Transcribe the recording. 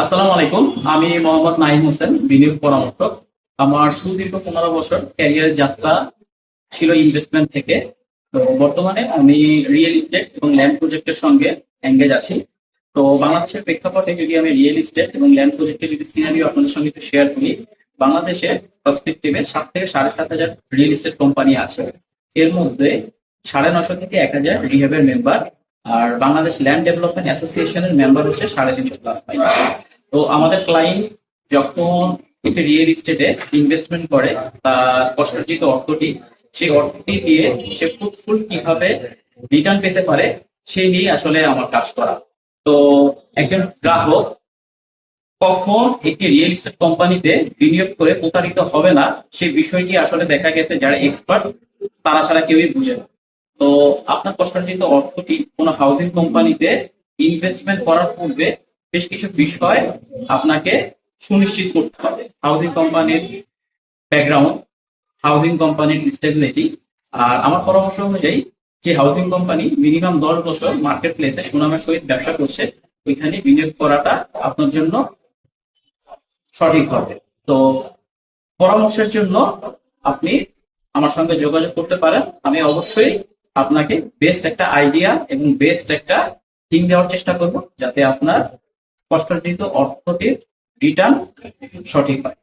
আসসালামু আলাইকুম। আমি মোহাম্মদ নাইম হোসেন, বিনিয়োগ পরামর্শক। আমার সুদীর্ঘ পনেরো বছর ক্যারিয়ার যাত্রা ছিল ইনভেস্টমেন্ট থেকে। তো বর্তমানে আমি রিয়েল ইস্টেট এবং ল্যান্ড প্রজেক্টের সঙ্গে এঙ্গেজ আছি। তো বাংলাদেশের প্রেক্ষাপটে যদি আমি রিয়েল ইস্টেট এবং ল্যান্ড প্রজেক্টের যদি সিনারিও আপনাদের সঙ্গে একটু শেয়ার করি বাংলাদেশে পার্সপেক্টিভে সাত থেকে সাড়ে সাত হাজার রিয়েল ইস্টেট কোম্পানি আছে। এর মধ্যে সাড়ে নশো থেকে এক হাজার রিহেবের মেম্বার আর বাংলাদেশ ল্যান্ড ডেভেলপমেন্ট অ্যাসোসিয়েশনের মেম্বার হচ্ছে সাড়ে তিনশো প্লাস তো আমাদের ক্লায়েন্ট যখন একটি রিয়েল এস্টেটে ইনভেস্টমেন্ট করে, তার কষ্টার্জিত অর্থটি, সেই অর্থটি দিয়ে সে ফ্রুটফুল কীভাবে রিটার্ন পেতে পারে, সেই নিয়ে আসলে আমার কাজ করা। তো একজন গ্রাহক কখন একটি রিয়েল এস্টেট কোম্পানিতে বিনিয়োগ করে প্রতারিত হবে না সেই বিষয়টি আসলে দেখা গেছে যারা এক্সপার্ট তারা ছাড়া কেউই বুঝে না। তো আপনার কষ্টার্জিত অর্থটি কোনো হাউজিং কোম্পানিতে ইনভেস্টমেন্ট করার পূর্বে বেশ কিছু বিষয় আপনাকে সুনিশ্চিত করতে হবে। হাউজিং কোম্পানির ব্যাকগ্রাউন্ড হাউজিং কোম্পানির স্টেবিলিটি আর আমার পরামর্শ অনুযায়ী যে হাউজিং কোম্পানি মিনিমাম দশ বছর মার্কেট প্লেসে সুনামের সহিত ব্যবসা করছে, ওইখানে বিনিয়োগ করাটা আপনার জন্য সঠিক হবে। তো পরামর্শের জন্য আপনি আমার সঙ্গে যোগাযোগ করতে পারেন। আমি অবশ্যই আপনাকে বেস্ট একটা আইডিয়া এবং বেস্ট একটা থিং দেওয়ার চেষ্টা করব, যাতে আপনার কষ্টার্জিত অর্থটির রিটার্ন সঠিক হয়।